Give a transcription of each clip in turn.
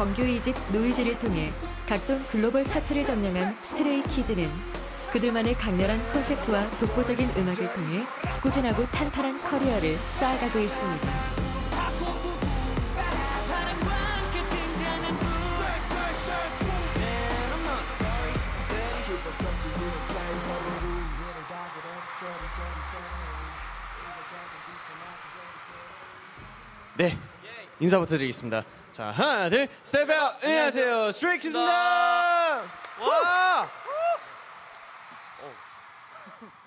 정규 2집 노이즈를 통해 각종 글로벌 차트를 점령한 스트레이 키즈는 그들만의 강렬한 콘셉트와 독보적인 음악을 통해 꾸준하고 탄탄한 커리어를 쌓아가고 있습니다. 네 인사부터 드리겠습니다. 자 하나 둘 스텝 아웃 안녕하세요 스트레이키즈입니다. 와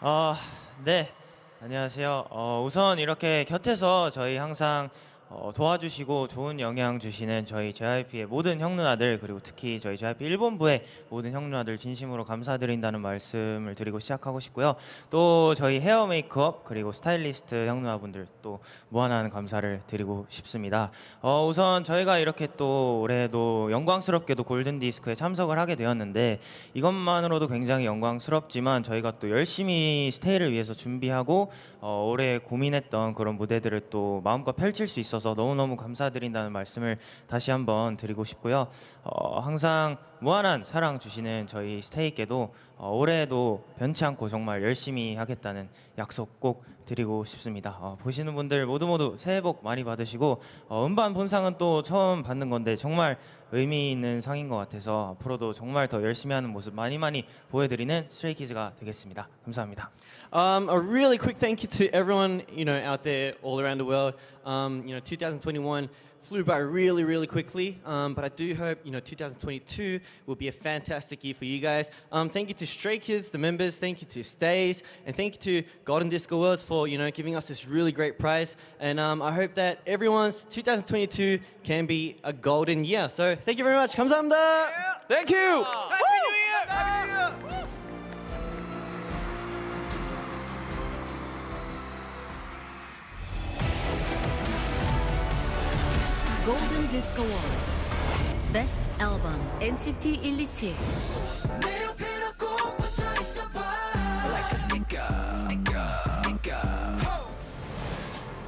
아, 네. 안녕하세요. 어, 우선 이렇게 곁에서 저희 항상 어, 도와주시고 좋은 영향 주시는 저희 JYP의 모든 형 누나들 그리고 특히 저희 JYP 일본부의 모든 형 누나들 진심으로 감사드린다는 말씀을 드리고 시작하고 싶고요. 또 저희 헤어 메이크업 그리고 스타일리스트 형 누나분들 또 무한한 감사를 드리고 싶습니다. 어, 우선 저희가 이렇게 또 올해도 영광스럽게도 골든 디스크에 참석을 하게 되었는데 이것만으로도 굉장히 영광스럽지만 저희가 또 열심히 스테이를 위해서 준비하고 어, 올해 고민했던 그런 무대들을 또 마음껏 펼칠 수 있어서 너무너무 감사드린다는 말씀을 다시 한번 드리고 싶고요. 어, 항상 무한한 사랑 주시는 저희 스테이께도 어, 올해에도 변치 않고 정말 열심히 하겠다는 약속 꼭 드리고 싶습니다. 어, 보시는 분들 모두 모두 새해 복 많이 받으시고 어, 음반 본상은 또 처음 받는 건데 정말 의미 있는 상인 것 같아서 앞으로도 정말 더 열심히 하는 모습 많이 많이 보여드리는 스트레이키즈가 되겠습니다. 감사합니다. Um, a really quick thank you to everyone you know out there all around the world. Um, you know, 2021 flew by really, really quickly. Um, but I do hope, you know, 2022 will be a fantastic year for you guys. Um, thank you to Stray Kids, the members. Thank you to Stays. And thank you to Golden Disco Worlds for, you know, giving us this really great prize. And um, I hope that everyone's 2022 can be a golden year. So thank you very much. Kamsamda! Yeah. Thank you! 골든 디스크 원 베스트 앨범 NCT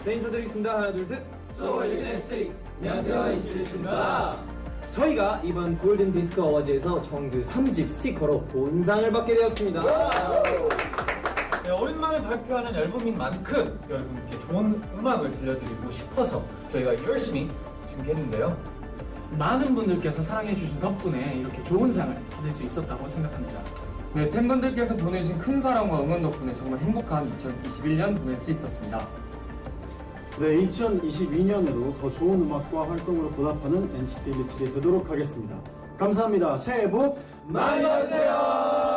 127네 인사드리겠습니다. 하나 둘셋. 소울리는 스리 안녕하세요. 이슬리입니다. 저희가 이번 골든 디스크 어워즈에서 정규 3집 스티커로 본상을 받게 되었습니다. 네, 오랜만에 발표하는 앨범인 만큼 여러분께 좋은 음악을 들려드리고 싶어서 저희가 열심히 준비했는데요. 많은 분들께서 사랑해주신 덕분에 이렇게 좋은 상을 받을 수 있었다고 생각합니다. 네, 팬분들께서 보내주신 큰 사랑과 응원 덕분에 정말 행복한 2021년 보낼 수 있었습니다. 네, 2022년에도 더 좋은 음악과 활동으로 보답하는 NCT 127이 되도록 하겠습니다. 감사합니다. 새해 복 많이 받으세요!